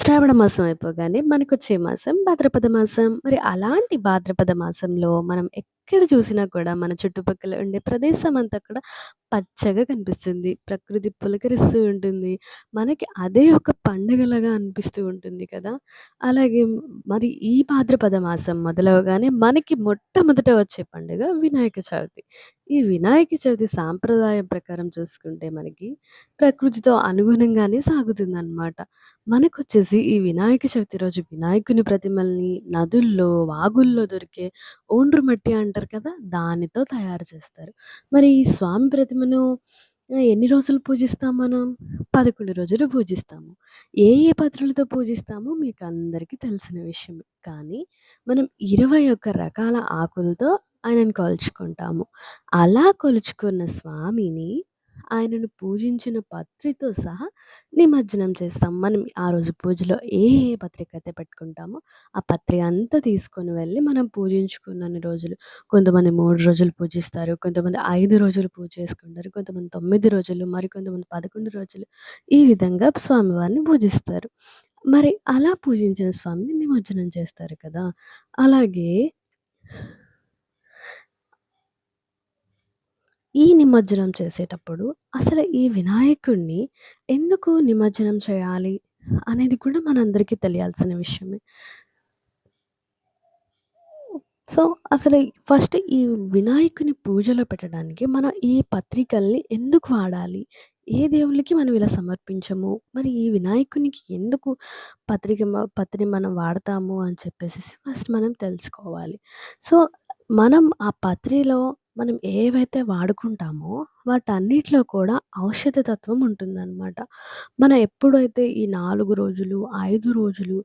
శ్రావణ మాసం అయిపోగానే మనకు వచ్చే మాసం భాద్రపద మాసం. మరి అలాంటి భాద్రపద మాసంలో మనం ఎక్కడ చూసినా కూడా మన చుట్టుపక్కల ఉండే ప్రదేశం అంతా కూడా పచ్చగా కనిపిస్తుంది. ప్రకృతి పులకరిస్తూ ఉంటుంది. మనకి అదే ఒక పండుగలాగా అనిపిస్తూ ఉంటుంది కదా! అలాగే మరి ఈ భాద్రపద మాసం మొదలవగానే మనకి మొట్టమొదట వచ్చే పండుగ వినాయక చవితి. ఈ వినాయక చవితి సాంప్రదాయం ప్రకారం చూసుకుంటే మనకి ప్రకృతితో అనుగుణంగానే సాగుతుందనమాట. మనకొచ్చేసి ఈ వినాయక చవితి రోజు వినాయకుని ప్రతిమల్ని నదుల్లో, వాగుల్లో దొరికే ఓండ్రుమట్టి అంటారు కదా! దానితో తయారు చేస్తారు. మరి ఈ స్వామి ప్రతిమ మనం ఎన్ని రోజులు పూజిస్తాం మనం? 11 రోజులు పూజిస్తాము. ఏ ఏ పత్రులతో పూజిస్తామో మీకు అందరికీ తెలిసిన విషయమే. కానీ మనం 21 రకాల ఆకులతో ఆయనను కొలుచుకుంటాము. అలా కొలుచుకున్న స్వామిని ఆయనను పూజించిన పత్రితో సహా నిమజ్జనం చేస్తాం. మనం ఆ రోజు పూజలో ఏ ఏ పత్రికైతే పెట్టుకుంటామో ఆ పత్రి అంతా తీసుకొని వెళ్ళి మనం పూజించుకున్నన్ని రోజులు కొంతమంది మూడు రోజులు పూజిస్తారు. కొంతమంది ఐదు రోజులు పూజ చేసుకుంటారు. కొంతమంది తొమ్మిది రోజులు, మరికొంతమంది 11 రోజులు ఈ విధంగా స్వామివారిని పూజిస్తారు. మరి అలా పూజించిన స్వామిని నిమజ్జనం చేస్తారు కదా! అలాగే ఈ నిమజ్జనం చేసేటప్పుడు అసలు ఈ వినాయకుడిని ఎందుకు నిమజ్జనం చేయాలి? అనేది కూడా మనందరికీ తెలియాల్సిన విషయమే. సో, అసలు ఫస్ట్ ఈ వినాయకుని పూజలో పెట్టడానికి మనం ఈ పత్రికల్ని ఎందుకు వాడాలి? ఏ దేవుళ్ళకి మనం ఇలా సమర్పించము? మరి ఈ వినాయకునికి ఎందుకు పత్రిక మ మనం వాడతాము అని చెప్పేసేసి ఫస్ట్ మనం తెలుసుకోవాలి. సో, మనం ఆ పత్రిలో మనం ఏవైతే వాడుకుంటామో వాటన్నిటిలో కూడా ఔషధ తత్వం ఉంటుందనమాట. మనం ఎప్పుడైతే ఈ 4 రోజులు, 5 రోజులు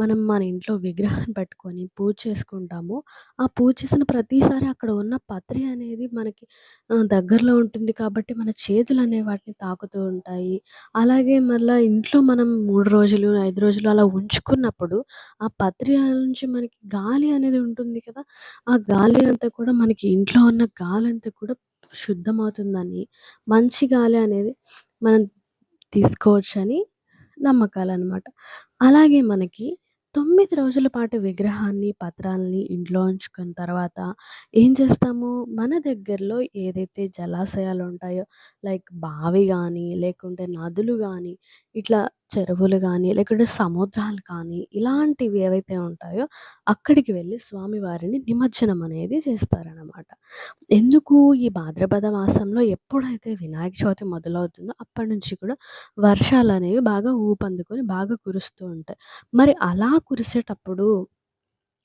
మనం మన ఇంట్లో విగ్రహం పెట్టుకొని పూజ చేసుకుంటామో, ఆ పూజ చేసిన ప్రతిసారి అక్కడ ఉన్న పత్రి అనేది మనకి ఆహ్, దగ్గరలో ఉంటుంది కాబట్టి మన చేతులనేవి వాటిని తాకుతూ ఉంటాయి. అలాగే మళ్ళా ఇంట్లో మనం 3 రోజులు, 5 రోజులు అలా ఉంచుకున్నప్పుడు ఆ పత్రి నుంచి మనకి గాలి అనేది ఉంటుంది కదా! ఆ గాలి అంతా కూడా మనకి ఇంట్లో ఉన్న గాలంతా కూడా శుద్ధమవుతుందని, మంచి గాలి అనేది మనం తీసుకోవచ్చని నమ్మకాలు అనమాట అలాగే మనకి తొమ్మిది రోజుల పాటు విగ్రహాన్ని, పత్రాల్ని ఇంట్లో ఉంచుకున్న తర్వాత ఏం చేస్తాము? మన దగ్గరలో ఏదైతే జలాశయాలు ఉంటాయో లైక్ బావి కానీ లేకుంటే నదులు కానీ ఇట్లా చెరువులు కానీ లేకుంటే సముద్రాలు కానీ ఇలాంటివి ఏవైతే ఉంటాయో అక్కడికి వెళ్ళి స్వామివారిని నిమజ్జనం అనేది చేస్తారనమాట. ఎందుకు ఈ భాద్రపద మాసంలో ఎప్పుడైతే వినాయక చవితి మొదలవుతుందో అప్పటి నుంచి కూడా వర్షాలనేవి బాగా ఊపందుకొని బాగా కురుస్తూ ఉంటాయి. మరి అలా కురిసేటప్పుడు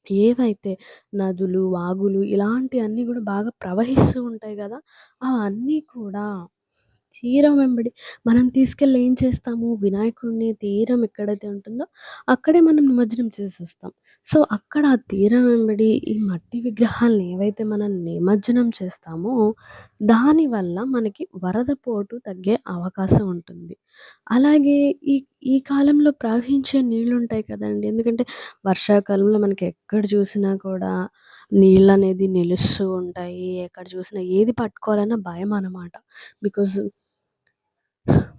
ఏవైతే నదులు, వాగులు ఇలాంటివన్నీ కూడా బాగా ప్రవహిస్తూ ఉంటాయి కదా అవన్నీ కూడా తీరం వెంబడి మనం తీసుకెళ్ళి ఏం చేస్తాము? వినాయకుడిని తీరం ఎక్కడైతే ఉంటుందో అక్కడే మనం నిమజ్జనం చేసి వస్తాం సో, అక్కడ ఆ తీరం వెంబడి ఈ మట్టి విగ్రహాలను ఏవైతే మనం నిమజ్జనం చేస్తామో దానివల్ల మనకి వరద పోటు తగ్గే అవకాశం ఉంటుంది. అలాగే ఈ ఈ కాలంలో ప్రవహించే నీళ్ళు ఉంటాయి కదండీ! ఎందుకంటే వర్షాకాలంలో మనకి ఎక్కడ చూసినా కూడా నీళ్ళు అనేది నిలుస్తూ ఉంటాయి. ఎక్కడ చూసినా ఏది పట్టుకోవాలన్నా అనమాట బికాజ్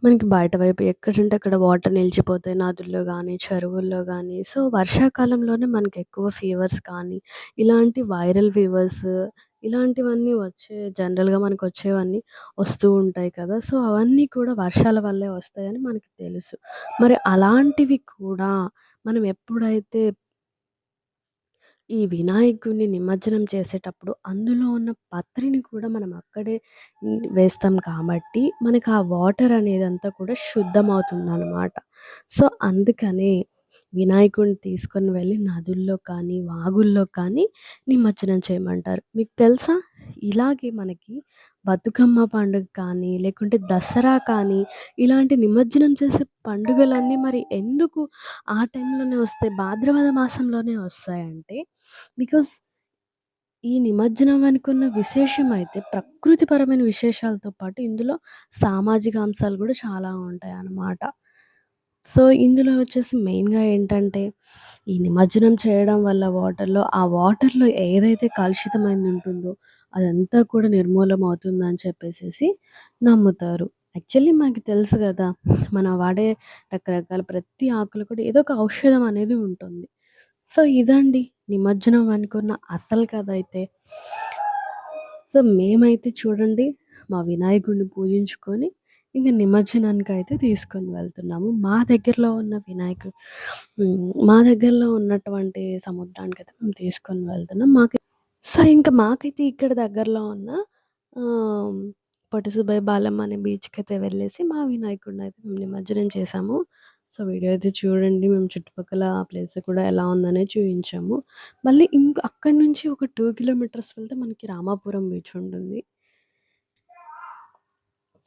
మనకి బయట వైపు ఎక్కడంటే అక్కడ వాటర్ నిలిచిపోతాయి. నదుల్లో గానీ, చెరువుల్లో గానీ. సో, వర్షాకాలంలోనే మనకెక్కువ ఫీవర్స్ కానీ, ఇలాంటి వైరల్ ఫీవర్స్ ఇలాంటివన్నీ వచ్చే జనరల్‌గా మనకొచ్చేవన్నీ వస్తూ ఉంటాయి కదా! సో, అవన్నీ కూడా వర్షాల వల్లే వస్తాయని మనకి తెలుసు. మరి అలాంటివి కూడా మనం ఎప్పుడైతే ఈ వినాయకుడిని నిమజ్జనం చేసేటప్పుడు అందులో ఉన్న పత్రిని కూడా మనం అక్కడే వేస్తాం కాబట్టి మనకు ఆ వాటర్ అనేది అంతా కూడా శుద్ధమవుతుందనమాట. సో, అందుకనే వినాయకుడిని తీసుకొని వెళ్ళి నదుల్లో కానీ, వాగుల్లో కానీ నిమజ్జనం చేయమంటారు. మీకు తెలుసా? ఇలాగే మనకి బతుకమ్మ పండుగ కానీ, లేకుంటే దసరా కానీ, ఇలాంటి నిమజ్జనం చేసే పండుగలన్నీ మరి ఎందుకు ఆ టైంలోనే వస్తాయి, భాద్రపద మాసంలోనే వస్తాయంటే బికాజ్ ఈ నిమజ్జనం వెనుకున్న విశేషం అయితే ప్రకృతిపరమైన విశేషాలతో పాటు ఇందులో సామాజిక అంశాలు కూడా చాలా ఉంటాయి అన్నమాట సో, ఇందులో వచ్చేసి మెయిన్‌గా ఏంటంటే ఈ నిమజ్జనం చేయడం వల్ల వాటర్‌లో ఆ వాటర్‌లో ఏదైతే కలుషితమైంది ఉంటుందో అదంతా కూడా నిర్మూలమవుతుందని చెప్పేసేసి నమ్ముతారు. యాక్చువల్లీ మనకి తెలుసు గదా! మనం వాడే రకరకాల ప్రతి ఆకులో కూడా ఏదో ఒక ఔషధం అనేది ఉంటుంది. సో, ఇదండి నిమజ్జనం అనుకున్న అసలు కథ అయితే. సో, మేమైతే చూడండి మా వినాయకుడిని పూజించుకొని ఇంక నిమజ్జనానికైతే తీసుకొని వెళ్తున్నాము. మా దగ్గరలో ఉన్న వినాయకుడు మా దగ్గరలో ఉన్నటువంటి సముద్రానికైతే మేము తీసుకొని వెళ్తున్నాం. మాకు సో, ఇంకా మాకైతే ఇక్కడ దగ్గరలో ఉన్న ఆహ్, బాలమ్మ అనే బీచ్కి అయితే వెళ్ళేసి మా వినాయకుడిని అయితే మేము నిమజ్జనం చేశాము. సో, వీడియో అయితే చూడండి. మేము చుట్టుపక్కల ఆ ప్లేస్ కూడా ఎలా ఉందనే చూపించాము మళ్ళీ ఇంక అక్కడి నుంచి ఒక టూ కిలోమీటర్స్ వెళ్తే మనకి రామాపురం బీచ్ ఉంటుంది.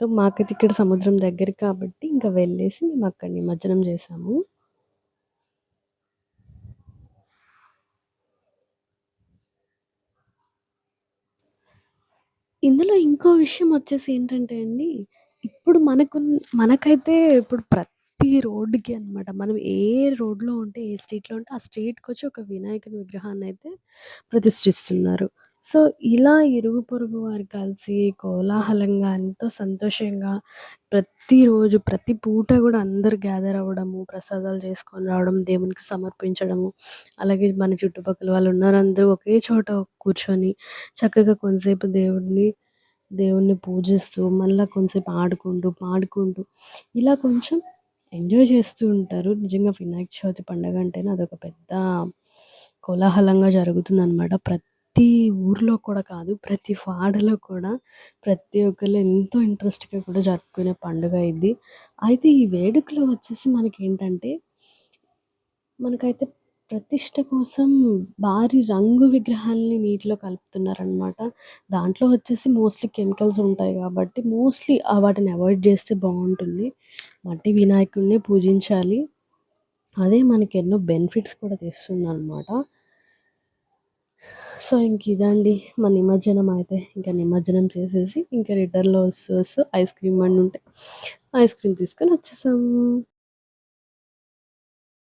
సో, మాకైతే ఇక్కడ సముద్రం దగ్గర కాబట్టి ఇంకా వెళ్ళేసి మేము అక్కడ నిమజ్జనం చేశాము. ఇందులో ఇంకో విషయం వచ్చేసి ఏంటంటే అండి, ఇప్పుడు మనకు మనకైతే ఇప్పుడు ప్రతి రోడ్డుకి అనమాట. మనం ఏ రోడ్‌లో ఉంటే, ఏ స్ట్రీట్‌లో ఉంటే, ఆ స్ట్రీట్‌కొచ్చి ఒక వినాయకుని విగ్రహాన్ని అయితే ప్రతిష్ఠిస్తున్నారు. సో, ఇలా ఇరుగు పొరుగు వారు కలిసి కోలాహలంగా, ఎంతో సంతోషంగా ప్రతిరోజు, ప్రతి పూట కూడా అందరూ గ్యాదర్ అవ్వడము, ప్రసాదాలు చేసుకొని రావడం, దేవునికి సమర్పించడము, అలాగే మన చుట్టుపక్కల వాళ్ళు ఉన్నారందరూ ఒకే చోట కూర్చొని చక్కగా కొంతసేపు దేవుడిని దేవుణ్ణి పూజిస్తూ, మళ్ళీ కొంతసేపు ఆడుకుంటూ, పాడుకుంటూ ఇలా కొంచెం ఎంజాయ్ చేస్తూ ఉంటారు. నిజంగా వినాయక చవితి పండగ అంటేనే అదొక పెద్ద కోలాహలంగా జరుగుతుందనమాట. ప్రతి ప్రతి ఊర్లో కూడా కాదు, ప్రతి వాడలో కూడా ప్రతి ఒక్కళ్ళు ఎంతో ఇంట్రెస్ట్‌గా కూడా జరుపుకునే పండుగ ఇది. అయితే ఈ వేడుకలో వచ్చేసి మనకేంటంటే మనకైతే ప్రతిష్ట కోసం భారీ రంగు విగ్రహాల్ని నీటిలో కలుపుతున్నారనమాట. దాంట్లో వచ్చేసి మోస్ట్‌లీ కెమికల్స్ ఉంటాయి కాబట్టి మోస్ట్‌లీ వాటిని అవాయిడ్ చేస్తే బాగుంటుంది మట్టి వినాయకుడినే పూజించాలి. అదే మనకి ఎన్నో బెనిఫిట్స్ కూడా తెస్తుందనమాట. సో, ఇంక ఇదండి మా నిమజ్జనం అయితే. ఇంకా నిమజ్జనం చేసేసి ఇంకా రిటర్న్‌లో వస్తూ వస్తూ ఐస్ క్రీమ్ అండి ఉంటే ఐస్ క్రీమ్ తీసుకొని వచ్చేసాము.